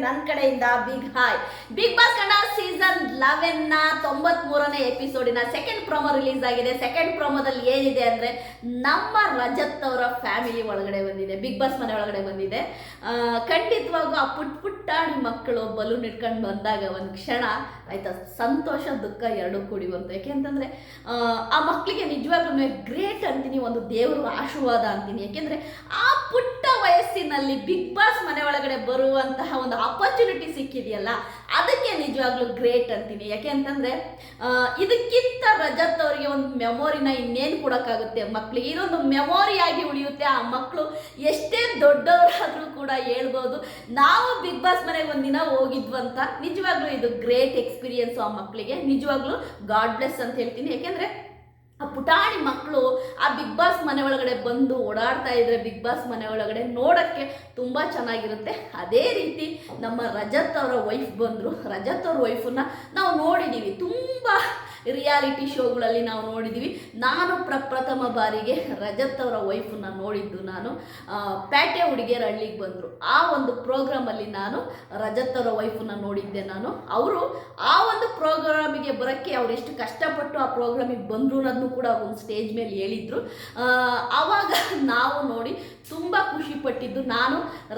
ನನ್ನ ಕಡೆಯಿಂದ big hi big boss Kannada season ಲೆವೆನ್ನ ತೊಂಬತ್ ಮೂರನೇ ಎಪಿಸೋಡಿನ ಸೆಕೆಂಡ್ ಪ್ರೊಮೋ ರಿಲೀಸ್ ಆಗಿದೆ ಸೆಕೆಂಡ್ ಪ್ರೋಮೋದಲ್ಲಿ ಏನಿದೆ ಅಂದ್ರೆ ನಮ್ಮ ರಜತ್ ಅವರ ಫ್ಯಾಮಿಲಿ ಒಳಗಡೆ ಬಂದಿದೆ. ಬಿಗ್ ಬಾಸ್ ಮನೆ ಒಳಗಡೆ ಬಂದಿದೆ. ಖಂಡಿತವಾಗೂ ಆ ಪುಟ್ ಪುಟ್ಟಾಣಿ ಮಕ್ಕಳು ಬಲೂನ್ ಇಟ್ಕೊಂಡು ಬಂದಾಗ ಒಂದು ಕ್ಷಣ ಆಯ್ತಾ, ಸಂತೋಷ, ದುಃಖ ಎರಡೂ ಕೂಡಿ ಬಂತು. ಯಾಕೆಂತಂದ್ರೆ ಆ ಮಕ್ಕಳಿಗೆ ನಿಜವಾಗ್ಲೂ ಗ್ರೇಟ್ ಅಂತೀನಿ, ಒಂದು ದೇವರ ಆಶೀರ್ವಾದ ಅಂತೀನಿ. ಯಾಕೆಂದ್ರೆ ಆ ಪುಟ್ಟ ವಯಸ್ಸಿನಲ್ಲಿ ಬಿಗ್ ಬಾಸ್ ಮನೆ ಒಳಗಡೆ ಬರುವಂತಹ ಒಂದು ಆಪರ್ಚುನಿಟಿ ಸಿಕ್ಕಿದೆಯಲ್ಲ ಅದಕ್ಕೆ ನಿಜವಾಗ್ಲೂ ಗ್ರೇಟ್ ಅಂತೀನಿ. ಯಾಕೆ ಅಂತಂದ್ರೆ ಇದಕ್ಕಿಂತ ರಜತ್ ಅವರಿಗೆ ಒಂದು ಮೆಮೊರಿನ ಇನ್ನೇನು ಕೊಡೋಕ್ಕಾಗುತ್ತೆ? ಮಕ್ಕಳಿಗೆ ಇದೊಂದು ಮೆಮೊರಿಯಾಗಿ ಉಳಿಯುತ್ತೆ. ಆ ಮಕ್ಕಳು ಎಷ್ಟೇ ದೊಡ್ಡವರಾದರೂ ಕೂಡ ಹೇಳ್ಬೋದು. ನಾವು ಬಿಗ್ ಬಾಸ್ ಮನೆಗೆ ಒಂದಿನ ಅಂತ ನಿಜವಾಗ್ಲೂ ಇದು ಗ್ರೇಟ್ ಎಕ್ಸ್ಪೀರಿಯನ್ಸ್ ಆ ಮಕ್ಕಳಿಗೆ ನಿಜವಾಗ್ಲೂ ಗಾಡ್ ಬ್ಲೆಸ್ ಅಂತ ಹೇಳ್ತೀನಿ. ಯಾಕೆಂದ್ರೆ ಆ ಪುಟಾಣಿ ಮಕ್ಕಳು ಆ ಬಿಗ್ ಬಾಸ್ ಮನೆ ಒಳಗಡೆ ಬಂದು ಓಡಾಡ್ತಾ ಇದ್ರೆ ಬಿಗ್ ಬಾಸ್ ಮನೆ ಒಳಗಡೆ ನೋಡೋಕ್ಕೆ ತುಂಬ ಚೆನ್ನಾಗಿರುತ್ತೆ. ಅದೇ ರೀತಿ ನಮ್ಮ ರಜತ್ ಅವರ ವೈಫ್ ಬಂದರು. ರಜತ್ ಅವ್ರ ವೈಫನ್ನ ನಾವು ನೋಡಿದ್ದೀವಿ ತುಂಬ ರಿಯಾಲಿಟಿ ಶೋಗಳಲ್ಲಿ ನಾವು ನೋಡಿದ್ದೀವಿ ನಾನು ಪ್ರಪ್ರಥಮ ಬಾರಿಗೆ ರಜತ್ ಅವರ ವೈಫನ್ನ ನೋಡಿದ್ದು ನಾನು. ಪೇಟೆ ಹುಡುಗಿಯರ ಹಳ್ಳಿಗೆ ಬಂದರು. ಆ ಒಂದು ಪ್ರೋಗ್ರಾಮಲ್ಲಿ ನಾನು ರಜತ್ ಅವರ ವೈಫನ್ನ ನೋಡಿದ್ದೆ ನಾನು. ಅವರು ಆ ಒಂದು ಪ್ರೋಗ್ರಾಮಿಗೆ ಬರೋಕ್ಕೆ ಅವರು ಎಷ್ಟು ಕಷ್ಟಪಟ್ಟು ಆ ಪ್ರೋಗ್ರಾಮಿಗೆ ಬಂದರು ಅನ್ನೋದನ್ನು ಕೂಡ ಒಂದು ಸ್ಟೇಜ್ ಮೇಲೆ ಹೇಳಿದರು. ಆವಾಗ ನಾವು ನೋಡಿ ತುಂಬ ಖುಷಿಪಟ್ಟಿದ್ದು ನಾನು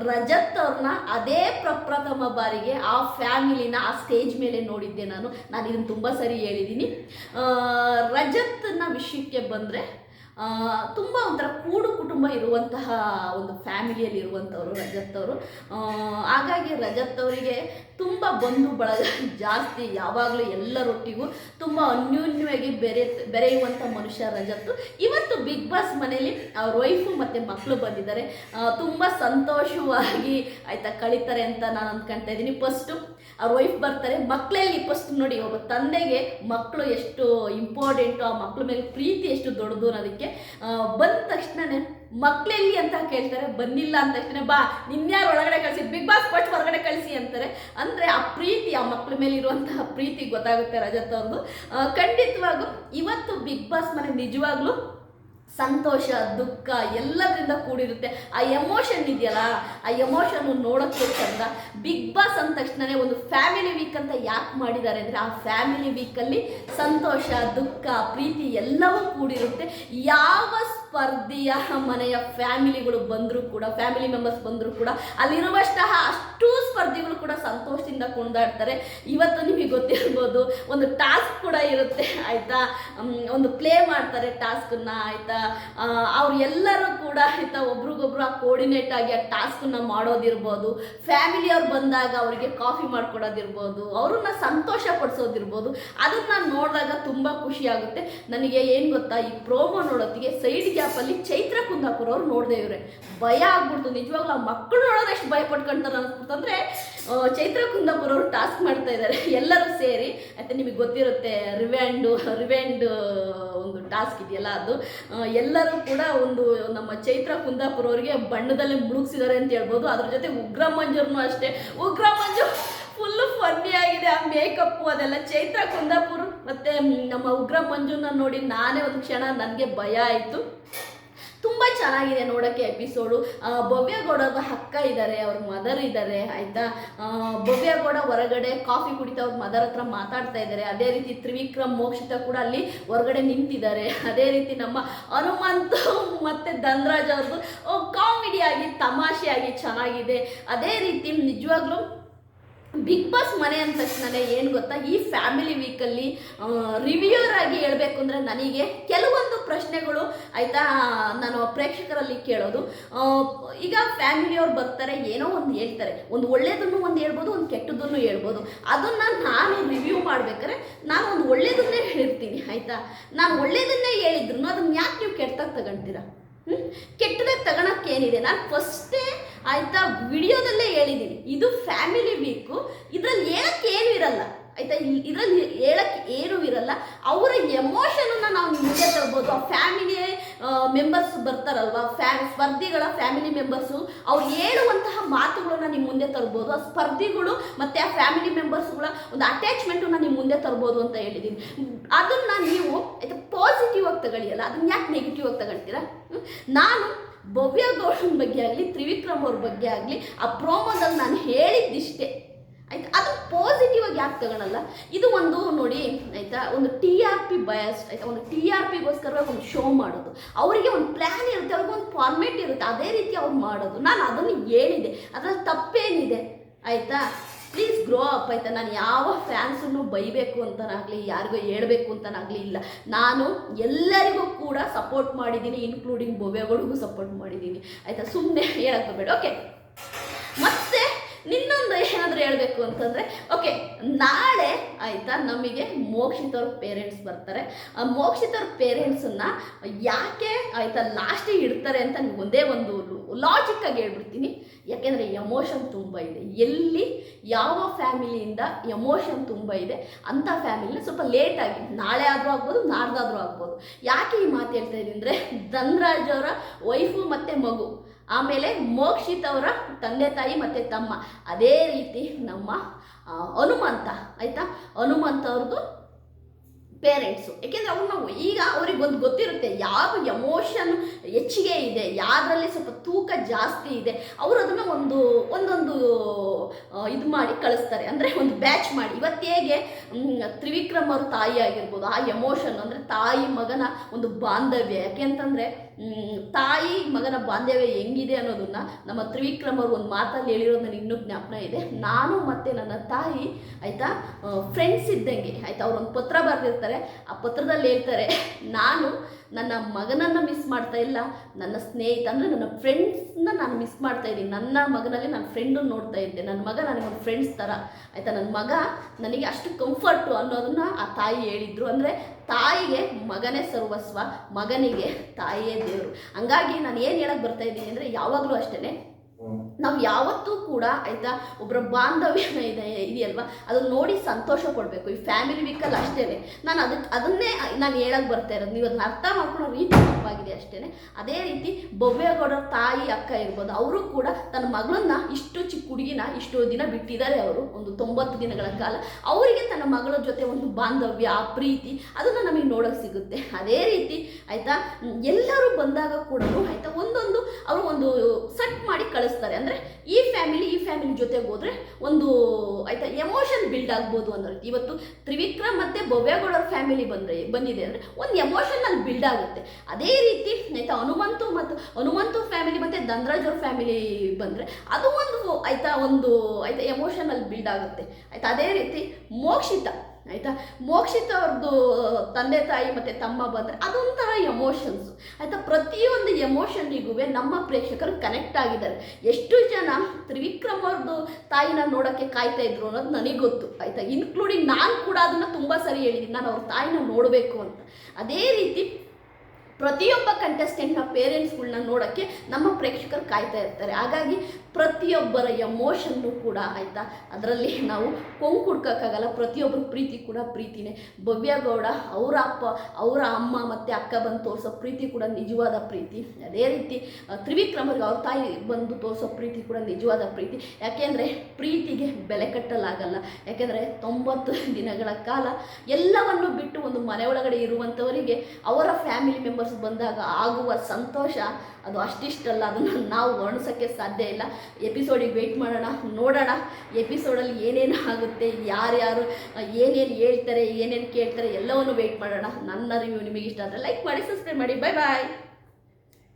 ರಜತ್ ಅವ್ರನ್ನ ಅದೇ ಪ್ರಪ್ರಥಮ ಬಾರಿಗೆ ಆ ಫ್ಯಾಮಿಲಿನ ಆ ಸ್ಟೇಜ್ ಮೇಲೆ ನೋಡಿದ್ದೆ ನಾನು. ನಾನು ಇದನ್ನು ತುಂಬ ಸರಿ ಹೇಳಿದ್ದೀನಿ ರಜತ್ನ ವಿಷಯಕ್ಕೆ ಬಂದರೆ ತುಂಬ ಒಂಥರ ಕೂಡು ಕುಟುಂಬ ಇರುವಂತಹ ಒಂದು ಫ್ಯಾಮಿಲಿಯಲ್ಲಿ ಇರುವಂಥವ್ರು ರಜತ್ ಅವರು. ಹಾಗಾಗಿ ರಜತ್ ಅವರಿಗೆ ತುಂಬ ಬಂಧು ಬಳಗ ಜಾಸ್ತಿ ಯಾವಾಗಲೂ ಎಲ್ಲರೊಟ್ಟಿಗೂ ತುಂಬ ಅನ್ಯೋನ್ಯವಾಗಿ ಬೆರೆ ಬೆರೆಯುವಂಥ ಮನುಷ್ಯ ರಜತ್ತು ಇವತ್ತು ಬಿಗ್ ಬಾಸ್ ಮನೆಯಲ್ಲಿ ಅವ್ರ ವೈಫು ಮತ್ತು ಮಕ್ಕಳು ಬಂದಿದ್ದಾರೆ. ತುಂಬ ಸಂತೋಷವಾಗಿ ಆಯಿತಾ ಕಳೀತಾರೆ ಅಂತ ನಾನು ಅಂದ್ಕೊಳ್ತಾ ಇದ್ದೀನಿ. ಫಸ್ಟು ಅವ್ರ ವೈಫ್ ಬರ್ತಾರೆ. ಮಕ್ಕಳಲ್ಲಿ ಫಸ್ಟ್ ನೋಡಿ ಒಬ್ಬ ತಂದೆಗೆ ಮಕ್ಕಳು ಎಷ್ಟು ಇಂಪಾರ್ಟೆಂಟು ಆ ಮಕ್ಕಳ ಮೇಲೆ ಪ್ರೀತಿ ಎಷ್ಟು ದೊಡ್ಡದು ಅನ್ನೋದಕ್ಕೆ ಬಂದ ತಕ್ಷಣನೇ ಮಕ್ಕಳೆಲ್ಲಿ ಅಂತ ಕೇಳ್ತಾರೆ ಬಂದಿಲ್ಲ ಅಂತ ತಕ್ಷಣ ಬಾ ನಿನ್ಯಾರು ಒಳಗಡೆ ಕಳಿಸಿ ಬಿಗ್ ಬಾಸ್ ಫಸ್ಟ್ ಹೊರಗಡೆ ಕಳಿಸಿ ಅಂತಾರೆ. ಅಂದರೆ ಆ ಪ್ರೀತಿ ಆ ಮಕ್ಕಳ ಮೇಲೆ ಇರುವಂತಹ ಪ್ರೀತಿ ಗೊತ್ತಾಗುತ್ತೆ ರಜತ್ ಅವ್ರದ್ದು ಆ, ಖಂಡಿತವಾಗೂ ಇವತ್ತು ಬಿಗ್ ಬಾಸ್ ಮನೆ ನಿಜವಾಗ್ಲೂ ಸಂತೋಷ, ದುಃಖ ಎಲ್ಲದರಿಂದ ಕೂಡಿರುತ್ತೆ. ಆ ಎಮೋಷನ್ ಇದೆಯಲ್ಲ, ಆ ಎಮೋಷನ್ ನೋಡೋಕ್ಕೆ ಚಂದ. ಬಿಗ್ ಬಾಸ್ ಅಂದ ತಕ್ಷಣನೇ ಒಂದು ಫ್ಯಾಮಿಲಿ ವೀಕ್ ಅಂತ ಯಾಕೆ ಮಾಡಿದ್ದಾರೆ ಅಂದರೆ, ಆ ಫ್ಯಾಮಿಲಿ ವೀಕಲ್ಲಿ ಸಂತೋಷ, ದುಃಖ, ಪ್ರೀತಿ ಎಲ್ಲವೂ ಕೂಡಿರುತ್ತೆ. ಯಾವ ಸ್ಪರ್ಧಿಯ ಮನೆಯ ಫ್ಯಾಮಿಲಿಗಳು ಬಂದರೂ ಕೂಡ ಫ್ಯಾಮಿಲಿ ಮೆಂಬರ್ಸ್ ಬಂದರೂ ಕೂಡ, ಅಲ್ಲಿರುವಷ್ಟಹ ಅಷ್ಟು ಸಂತೋಷದಿಂದ ಕುಣಿದಾಡ್ತಾರೆ ಇವತ್ತು ನಿಮಗೆ ಗೊತ್ತಿರ್ಬೋದು, ಒಂದು ಟಾಸ್ಕ್ ಕೂಡ ಇರುತ್ತೆ, ಆಯಿತಾ? ಒಂದು ಪ್ಲೇ ಮಾಡ್ತಾರೆ ಟಾಸ್ಕನ್ನ ಆಯಿತಾ? ಅವ್ರು ಎಲ್ಲರೂ ಕೂಡ, ಆಯಿತಾ, ಒಬ್ರಿಗೊಬ್ರು ಆ ಕೋರ್ಡಿನೇಟ್ ಆಗಿ ಆ ಟಾಸ್ಕನ್ನ ಮಾಡೋದಿರ್ಬೋದು. ಫ್ಯಾಮಿಲಿಯವ್ರು ಬಂದಾಗ ಅವರಿಗೆ ಕಾಫಿ ಮಾಡ್ಕೊಡೋದಿರ್ಬೋದು. ಅವ್ರನ್ನ ಸಂತೋಷ ಪಡಿಸೋದಿರ್ಬೋದು. ಅದನ್ನ ನೋಡಿದಾಗ ತುಂಬ ಖುಷಿ ಆಗುತ್ತೆ. ನನಗೆ ಏನು ಗೊತ್ತಾ? ಈ ಪ್ರೋಮೋ ನೋಡೋತ್ತಿಗೆ ಸೈಡ್ ಗ್ಯಾಪಲ್ಲಿ ಚೈತ್ರ ಕುಂದಾಪುರ ಅವ್ರು ನೋಡಿದೆ ಇವ್ರೆ. ಭಯ ಆಗ್ಬಿಡ್ತು. ನಿಜವಾಗ್ಲೂ ಆ ಮಕ್ಕಳು ನೋಡೋದು ಎಷ್ಟು ಭಯ ಪಟ್ಕೊಂತಾರೆ ಅಂತಂದರೆ ಚೈತ್ರ ಕುಂದಾಪುರ ಅವರು ಟಾಸ್ಕ್ ಮಾಡ್ತಾ ಇದ್ದಾರೆ ಎಲ್ಲರೂ ಸೇರಿ, ಮತ್ತು ನಿಮಗೆ ಗೊತ್ತಿರುತ್ತೆ ರಿವ್ಯಾಂಡು ರಿವ್ಯಾಂಡ್ ಒಂದು ಟಾಸ್ಕ್ ಇದೆಯಲ್ಲ ಅದು. ಎಲ್ಲರೂ ಕೂಡ ಒಂದು ನಮ್ಮ ಚೈತ್ರ ಕುಂದಾಪುರ ಅವರಿಗೆ ಬಣ್ಣದಲ್ಲೇ ಮುಳುಗಿಸಿದ್ದಾರೆ ಅಂತ ಹೇಳ್ಬೋದು. ಅದ್ರ ಜೊತೆ ಉಗ್ರ ಮಂಜುರ್ನು ಅಷ್ಟೇ. ಉಗ್ರ ಮಂಜು ಫುಲ್ಲು ಫನ್ನಿ ಆಗಿದೆ, ಆ ಮೇಕಪ್ಪು ಅದೆಲ್ಲ. ಚೈತ್ರ ಕುಂದಾಪುರ ಮತ್ತೆ ನಮ್ಮ ಉಗ್ರ ಮಂಜುನ ನೋಡಿ ನಾನೇ ಒಂದು ಕ್ಷಣ ನನಗೆ ಭಯ ಆಯಿತು. ತುಂಬ ಚೆನ್ನಾಗಿದೆ ನೋಡೋಕ್ಕೆ ಎಪಿಸೋಡು ಭವ್ಯಗೌಡದ ಅಕ್ಕ ಇದ್ದಾರೆ ಅವ್ರ ಮದರ್ ಇದ್ದಾರೆ ಆಯಿತಾ? ಭವ್ಯಗೌಡ ಹೊರಗಡೆ ಕಾಫಿ ಕುಡಿತಾ ಅವ್ರ ಮದರ್ ಹತ್ರ ಮಾತಾಡ್ತಾ ಇದ್ದಾರೆ ಅದೇ ರೀತಿ ತ್ರಿವಿಕ್ರಮ್, ಮೋಕ್ಷಿತ ಕೂಡ ಅಲ್ಲಿ ಹೊರಗಡೆ ನಿಂತಿದ್ದಾರೆ. ಅದೇ ರೀತಿ ನಮ್ಮ ಹನುಮಂತ ಮತ್ತು ಧನ್ರಾಜ್ ಅವ್ರದ್ದು ಕಾಮಿಡಿಯಾಗಿ ತಮಾಷೆಯಾಗಿ ಚೆನ್ನಾಗಿದೆ. ಅದೇ ರೀತಿ ನಿಜವಾಗ್ಲೂ ಬಿಗ್ ಬಾಸ್ ಮನೆ ಅಂದ ತಕ್ಷಣ ಏನು ಗೊತ್ತಾ? ಈ ಫ್ಯಾಮಿಲಿ ವೀಕಲ್ಲಿ ರಿವ್ಯೂರ್ ಆಗಿ ಹೇಳಬೇಕು ಅಂದರೆ ನನಗೆ ಕೆಲವೊಂದು ಪ್ರಶ್ನೆಗಳು ಆಯಿತಾ? ನಾನು ಪ್ರೇಕ್ಷಕರಲ್ಲಿ ಕೇಳೋದು. ಈಗ ಫ್ಯಾಮಿಲಿಯವ್ರು ಬರ್ತಾರೆ, ಏನೋ ಒಂದು ಹೇಳ್ತಾರೆ. ಒಂದು ಒಳ್ಳೆಯದನ್ನು ಒಂದು ಹೇಳ್ಬೋದು, ಒಂದು ಕೆಟ್ಟದನ್ನು ಹೇಳ್ಬೋದು. ಅದನ್ನು ನಾನು ರಿವ್ಯೂ ಮಾಡಬೇಕಾದ್ರೆ ನಾನು ಒಂದು ಒಳ್ಳೆಯದನ್ನೇ ಹೇಳಿರ್ತೀನಿ ಆಯಿತಾ? ನಾನು ಒಳ್ಳೇದನ್ನೇ ಹೇಳಿದ್ರು ಅದನ್ನು ಯಾಕೆ ನೀವು ಕೆಟ್ಟದಾಗ ತಗೊಂತೀರಾ? ಹ್ಞೂ ಕೆಟ್ಟದಾಗ ತಗೊಳಕ್ಕೇನಿದೆ? ನಾನು ಫಸ್ಟೇ ಆಯ್ತಾ? ವಿಡಿಯೋದಲ್ಲೇ ಹೇಳಿದ್ದೀನಿ ಇದು ಫ್ಯಾಮಿಲಿ ವೀಕು ಇದರಲ್ಲಿ ಹೇಳಕ್ಕೆ ಏನು ಇರಲ್ಲ. ಆಯ್ತಾ? ಇದರಲ್ಲಿ ಹೇಳಕ್ಕೆ ಏನೂ ಇರಲ್ಲ. ಅವರ ಎಮೋಷನನ್ನು ನಾವು ಮುಂದೆ ತರ್ಬೋದು. ಆ ಫ್ಯಾಮಿಲಿ ಮೆಂಬರ್ಸ್ ಬರ್ತಾರಲ್ವಾ? ಫ್ಯಾ ಸ್ಪರ್ಧಿಗಳ ಫ್ಯಾಮಿಲಿ ಮೆಂಬರ್ಸು ಅವ್ರು ಹೇಳುವಂತಹ ಮಾತುಗಳನ್ನ ನಿಮ್ಮ ಮುಂದೆ ತರ್ಬೋದು. ಆ ಸ್ಪರ್ಧಿಗಳು ಮತ್ತು ಆ ಫ್ಯಾಮಿಲಿ ಮೆಂಬರ್ಸ್ಗಳ ಒಂದು ಅಟ್ಯಾಚ್ಮೆಂಟನ್ನು ನಿಮ್ಮ ಮುಂದೆ ತರ್ಬೋದು ಅಂತ ಹೇಳಿದ್ದೀನಿ ಅದನ್ನು ನೀವು ಆಯ್ತಾ ಪಾಸಿಟಿವ್ ಆಗಿ ತಗೊಳ್ಳಿಯಲ್ಲ ಅದನ್ನ ಯಾಕೆ ನೆಗೆಟಿವ್ ಆಗಿ ತಗೊಳ್ತೀರಾ? ನಾನು ಭವ್ಯ ಗೌಡನ ಬಗ್ಗೆ ಆಗಲಿ, ತ್ರಿವಿಕ್ರಮ್ ಅವ್ರ ಬಗ್ಗೆ ಆಗಲಿ, ಆ ಪ್ರೋಮೋದಲ್ಲಿ ನಾನು ಹೇಳಿದ್ದಿಷ್ಟೇ. ಆಯ್ತಾ? ಅದು ಪಾಸಿಟಿವ್ ಆಗಿ ಯಾಕೆ ತಗೊಳಲ್ಲ? ಇದು ಒಂದು ನೋಡಿ, ಆಯ್ತಾ? ಒಂದು ಟಿ ಆರ್ ಪಿ ಬಯಸ್ ಆಯ್ತಾ? ಒಂದು ಟಿ ಆರ್ ಪಿಗೋಸ್ಕರವಾಗಿ ಒಂದು ಶೋ ಮಾಡೋದು. ಅವರಿಗೆ ಒಂದು ಪ್ಲ್ಯಾನ್ ಇರುತ್ತೆ, ಅವ್ರಿಗೆ ಒಂದು ಫಾರ್ಮೇಟ್ ಇರುತ್ತೆ. ಅದೇ ರೀತಿ ಅವ್ರು ಮಾಡೋದು. ನಾನು ಅದನ್ನು ಹೇಳಿದೆ. ಅದರಲ್ಲಿ ತಪ್ಪೇನಿದೆ. ಆಯಿತಾ? ಪ್ಲೀಸ್ ಗ್ರೋ ಆಯ್ತಾ ನಾನು ಯಾವ ಫ್ಯಾನ್ಸನ್ನು ಬೈಬೇಕು ಅಂತನಾಗಲಿ, ಯಾರಿಗೋ ಹೇಳಬೇಕು ಅಂತನಾಗಲಿ ಇಲ್ಲ. ನಾನು ಎಲ್ಲರಿಗೂ ಕೂಡ ಸಪೋರ್ಟ್ ಮಾಡಿದ್ದೀನಿ ಇನ್ಕ್ಲೂಡಿಂಗ್ ಬೊಬೆಗಳಿಗೂ ಸಪೋರ್ಟ್ ಮಾಡಿದ್ದೀನಿ. ಆಯಿತಾ? ಸುಮ್ಮನೆ ಹೇಳಕ್ಕೆ ಬೇಡ ಓಕೆ ಮತ್ತೆ ನಿನ್ನೊಂದು ಏನಾದರೂ ಹೇಳಬೇಕು ಅಂತಂದರೆ ಓಕೆ ನಾಳೆ ಆಯಿತಾ ನಮಗೆ ಮೋಕ್ಷಿತವ್ರ ಪೇರೆಂಟ್ಸ್ ಬರ್ತಾರೆ. ಆ ಮೋಕ್ಷಿತವ್ರ ಪೇರೆಂಟ್ಸನ್ನು ಯಾಕೆ ಆಯಿತಾ ಲಾಸ್ಟಿಗೆ ಇಡ್ತಾರೆ ಅಂತ ಒಂದೇ ಒಂದು ಲಾಜಿಕ್ಕಾಗಿ ಹೇಳ್ಬಿಡ್ತೀನಿ. ಯಾಕೆಂದರೆ ಎಮೋಷನ್ ತುಂಬ ಇದೆ. ಎಲ್ಲಿ ಯಾವ ಫ್ಯಾಮಿಲಿಯಿಂದ ಎಮೋಷನ್ ತುಂಬ ಇದೆ, ಅಂಥ ಫ್ಯಾಮಿಲಿ ಸ್ವಲ್ಪ ಲೇಟಾಗಿ ನಾಳೆ ಆದರೂ ಆಗ್ಬೋದು, ನಾಡ್ದಾದರೂ ಆಗ್ಬೋದು. ಯಾಕೆ ಈ ಮಾತು ಹೇಳ್ತಾ ಇದ್ದೀನಿ ಅಂದರೆ, ಧನ್ರಾಜ್ ಅವರ ವೈಫು ಮತ್ತು ಮಗು, ಆಮೇಲೆ ಮೋಕ್ಷಿತ್ ಅವರ ತಂದೆ ತಾಯಿ ಮತ್ತು ತಮ್ಮ. ಅದೇ ರೀತಿ ನಮ್ಮ ಹನುಮಂತ, ಆಯಿತಾ? ಹನುಮಂತ ಅವ್ರದ್ದು ಪೇರೆಂಟ್ಸು ಯಾಕೆಂದರೆ ಅವ್ರು ನಾವು ಈಗ ಅವ್ರಿಗೆ ಒಂದು ಗೊತ್ತಿರುತ್ತೆ, ಯಾವ ಎಮೋಷನ್ ಹೆಚ್ಚಿಗೆ ಇದೆ ಯಾರಲ್ಲಿ ಸ್ವಲ್ಪ ತೂಕ ಜಾಸ್ತಿ ಇದೆ, ಅವರು ಅದನ್ನು ಒಂದು, ಒಂದೊಂದು ಇದು ಮಾಡಿ ಕಳಿಸ್ತಾರೆ. ಅಂದರೆ ಒಂದು ಬ್ಯಾಚ್ ಮಾಡಿ. ಇವತ್ತು ಹೇಗೆ ತ್ರಿವಿಕ್ರಮ್ ಅವ್ರ ತಾಯಿ ಆಗಿರ್ಬೋದು, ಆ ಎಮೋಷನ್ ಅಂದರೆ ತಾಯಿ ಮಗನ ಒಂದು ಬಾಂಧವ್ಯ. ಯಾಕೆ ಅಂತಂದರೆ ತಾಯಿ ಮಗನ ಬಾಂಧವ್ಯ ಹೆಂಗಿದೆ ಅನ್ನೋದನ್ನ ನಮ್ಮ ತ್ರಿವಿಕ್ರಮ್ ಅವರು ಒಂದು ಮಾತಲ್ಲಿ ಹೇಳಿರೋದು ನನಗೆ ಇನ್ನೂ ಜ್ಞಾಪನ ಇದೆ. ನಾನು ಮತ್ತು ನನ್ನ ತಾಯಿ, ಆಯಿತಾ ಫ್ರೆಂಡ್ಸ್ ಇದ್ದಂಗೆ, ಆಯಿತಾ, ಅವ್ರು ಒಂದು ಪತ್ರ ಬರೆದಿರ್ತಾರೆ. ಆ ಪತ್ರದಲ್ಲಿ ಹೇಳ್ತಾರೆ ನಾನು ನನ್ನ ಮಗನನ್ನು ಮಿಸ್ ಮಾಡ್ತಾ ಇಲ್ಲ. ನನ್ನ ಸ್ನೇಹಿತ ಅಂದರೆ ನನ್ನ ಫ್ರೆಂಡ್ಸ್ನ ನಾನು ಮಿಸ್ ಮಾಡ್ತಾ ಇದ್ದೀನಿ. ನನ್ನ ಮಗನಲ್ಲಿ ನಾನು ಫ್ರೆಂಡು ನೋಡ್ತಾ ಇದ್ದೆ. ನನ್ನ ಮಗ ನನಗೆ ಒಂದು ಫ್ರೆಂಡ್ಸ್ ಥರ ಆಯಿತಾ? ನನ್ನ ಮಗ ನನಗೆ ಅಷ್ಟು ಕಂಫರ್ಟು ಅನ್ನೋದನ್ನ ಆ ತಾಯಿ ಹೇಳಿದ್ರು. ಅಂದರೆ ತಾಯಿಗೆ ಮಗನೇ ಸರ್ವಸ್ವ, ಮಗನಿಗೆ ತಾಯಿಯೇ ದೇವರು. ಹಂಗಾಗಿ ನಾನು ಏನು ಹೇಳಕ್ಕೆ ಬರ್ತಾ ಇದ್ದೀನಿ ಅಂದರೆ ಯಾವಾಗಲೂ ಅಷ್ಟೇ ನಾವು ಯಾವತ್ತೂ ಕೂಡ ಆಯ್ತಾ ಒಬ್ಬರ ಬಾಂಧವ್ಯ ಇದೆ, ಇದೆಯಲ್ವಾ? ಅದನ್ನ ನೋಡಿ ಸಂತೋಷ ಕೊಡಬೇಕು ಈ ಫ್ಯಾಮಿಲಿ ವೀಕಲ್ಲಿ ಅಷ್ಟೇ ನಾನು ಅದಕ್ಕೆ ಅದನ್ನೇ, ನಾನು ಹೇಳಕ್ಕೆ ಬರ್ತಾ ಇರೋದು. ನೀವು ಅದನ್ನ ಅರ್ಥ ಮಾಡ್ಕೊಳ್ಳೋ ರೀತಿ ತಪ್ಪಾಗಿದೆ ಅಷ್ಟೇ ಅದೇ ರೀತಿ ಬೊಬ್ಬೆಗೌಡರ ತಾಯಿ ಅಕ್ಕ ಇರ್ಬೋದು, ಅವರು ಕೂಡ ತನ್ನ ಮಗಳನ್ನ ಇಷ್ಟು ಚಿಕ್ಕ ಹುಡುಗಿನ ಇಷ್ಟು ದಿನ ಬಿಟ್ಟಿದ್ದಾರೆ ಅವರು. ಒಂದು ತೊಂಬತ್ತು ದಿನಗಳ ಕಾಲ. ಅವರಿಗೆ ತನ್ನ ಮಗಳ ಜೊತೆ ಒಂದು ಬಾಂಧವ್ಯ, ಆ ಪ್ರೀತಿ, ಅದನ್ನು ನಮಗೆ ನೋಡೋಕೆ ಸಿಗುತ್ತೆ. ಅದೇ ರೀತಿ ಆಯಿತಾ ಎಲ್ಲರೂ ಬಂದಾಗ ಕೂಡ ಆಯಿತಾ, ಒಂದೊಂದು ಅವರು ಒಂದು ಸೆಟ್ ಮಾಡಿ ಕಳಿಸ್ತಾರೆ. ಅಂದರೆ ಈ ಫ್ಯಾಮಿಲಿ ಈ ಫ್ಯಾಮಿಲಿ ಜೊತೆಗೆ ಹೋದರೆ ಒಂದು ಆಯಿತಾ, ಎಮೋಷನ್ ಬಿಲ್ಡ್ ಆಗ್ಬೋದು ರೀತಿ ಇವತ್ತು ತ್ರಿವಿಕ್ರಮ್ ಮತ್ತು ಭವ್ಯಗೌಡರ ಫ್ಯಾಮಿಲಿ ಬಂದರೆ, ಬಂದಿದೆ ಅಂದರೆ ಒಂದು ಎಮೋಷನ್ ಅಲ್ಲಿ ಬಿಲ್ಡ್ ಆಗುತ್ತೆ. ಅದೇ ರೀತಿ ಆಯಿತಾ, ಹನುಮಂತು ಮತ್ತು ಹನುಮಂತು ಫ್ಯಾಮಿಲಿ ಮತ್ತು ಧನ್ರಾಜ್ ಅವ್ರ ಫ್ಯಾಮಿಲಿ ಬಂದರೆ ಅದು ಒಂದು ಆಯಿತಾ ಒಂದು, ಆಯಿತಾ ಎಮೋಷನಲ್ ಬಿಲ್ಡ್ ಆಗುತ್ತೆ. ಆಯಿತಾ, ಅದೇ ರೀತಿ ಮೋಕ್ಷಿತ, ಆಯಿತಾ? ಮೋಕ್ಷಿತ ಅವ್ರದ್ದು ತಂದೆ, ತಾಯಿ ಮತ್ತು ತಮ್ಮ ಬಂದರೆ ಅದೊಂಥರ ಎಮೋಷನ್ಸು ಆಯಿತಾ, ಪ್ರತಿಯೊಂದು ಎಮೋಷನ್ನಿಗೂ ನಮ್ಮ ಪ್ರೇಕ್ಷಕರು ಕನೆಕ್ಟ್ ಆಗಿದ್ದಾರೆ. ಎಷ್ಟು ಜನ ತ್ರಿವಿಕ್ರಮ್ ಅವ್ರದ್ದು ತಾಯಿನ ನೋಡೋಕ್ಕೆ ಕಾಯ್ತಾ ಇದ್ರು ಅನ್ನೋದು ನನಗೆ ಗೊತ್ತು. ಆಯಿತಾ ಇನ್ಕ್ಲೂಡಿಂಗ್ ನಾನು ಕೂಡ ಅದನ್ನು ತುಂಬ ಸರಿ ಹೇಳಿದ್ದೀನಿ. ನಾನು ಅವ್ರ ತಾಯಿನ ನೋಡಬೇಕು ಅಂತ. ಅದೇ ರೀತಿ ಪ್ರತಿಯೊಬ್ಬ ಕಂಟೆಸ್ಟೆಂಟ್ನ ಪೇರೆಂಟ್ಸ್ಗಳನ್ನ ನೋಡೋಕ್ಕೆ ನಮ್ಮ ಪ್ರೇಕ್ಷಕರು ಕಾಯ್ತಾ ಇರ್ತಾರೆ. ಹಾಗಾಗಿ ಪ್ರತಿಯೊಬ್ಬರ ಎಮೋಷನ್ನು ಕೂಡ ಆಯಿತಾ? ಅದರಲ್ಲಿ ನಾವು ಕೊಂಕು ಹುಡ್ಕೋಕ್ಕಾಗಲ್ಲ ಪ್ರತಿಯೊಬ್ಬರ ಪ್ರೀತಿ ಕೂಡ ಪ್ರೀತಿನೇ. ಭವ್ಯಗೌಡ, ಅವರ ಅಪ್ಪ, ಅವರ ಅಮ್ಮ ಮತ್ತು ಅಕ್ಕ ಬಂದು ತೋರಿಸೋ ಪ್ರೀತಿ ಕೂಡ ನಿಜವಾದ ಪ್ರೀತಿ. ಅದೇ ರೀತಿ ತ್ರಿವಿಕ್ರಮರಿಗೆ ಅವ್ರ ತಾಯಿ ಬಂದು ತೋರಿಸೋ ಪ್ರೀತಿ ಕೂಡ ನಿಜವಾದ ಪ್ರೀತಿ. ಯಾಕೆಂದರೆ ಪ್ರೀತಿಗೆ ಬೆಲೆ ಕಟ್ಟಲಾಗಲ್ಲ. ಯಾಕೆಂದರೆ ತೊಂಬತ್ತು ದಿನಗಳ ಕಾಲ ಎಲ್ಲವನ್ನು ಬಿಟ್ಟು ಒಂದು ಮನೆ ಒಳಗಡೆ ಇರುವಂಥವರಿಗೆ ಅವರ ಫ್ಯಾಮಿಲಿ ಮೆಂಬರ್ಸ್ ಬಂದಾಗ ಆಗುವ ಸಂತೋಷ ಅದು ಅಷ್ಟಿಷ್ಟಲ್ಲ, ಅದನ್ನು ನಾವು ವರ್ಣಿಸೋಕ್ಕೆ ಸಾಧ್ಯ ಇಲ್ಲ. ಎಪಿಸೋಡಿಗೆ ವೆಯ್ಟ್ ಮಾಡೋಣ, ನೋಡೋಣ. ಎಪಿಸೋಡಲ್ಲಿ ಏನೇನು ಆಗುತ್ತೆ ಯಾರ್ಯಾರು ಏನೇನು ಹೇಳ್ತಾರೆ, ಏನೇನು ಕೇಳ್ತಾರೆ ಎಲ್ಲವನ್ನು ವೆಯ್ಟ್ ಮಾಡೋಣ. ನನ್ನ ರಿವ್ಯೂ ನಿಮಗೆ ಇಷ್ಟ ಆದರೆ ಲೈಕ್ ಮಾಡಿ ಸಬ್ಸ್ಕ್ರೈಬ್ ಮಾಡಿ. ಬಾಯ್ ಬಾಯ್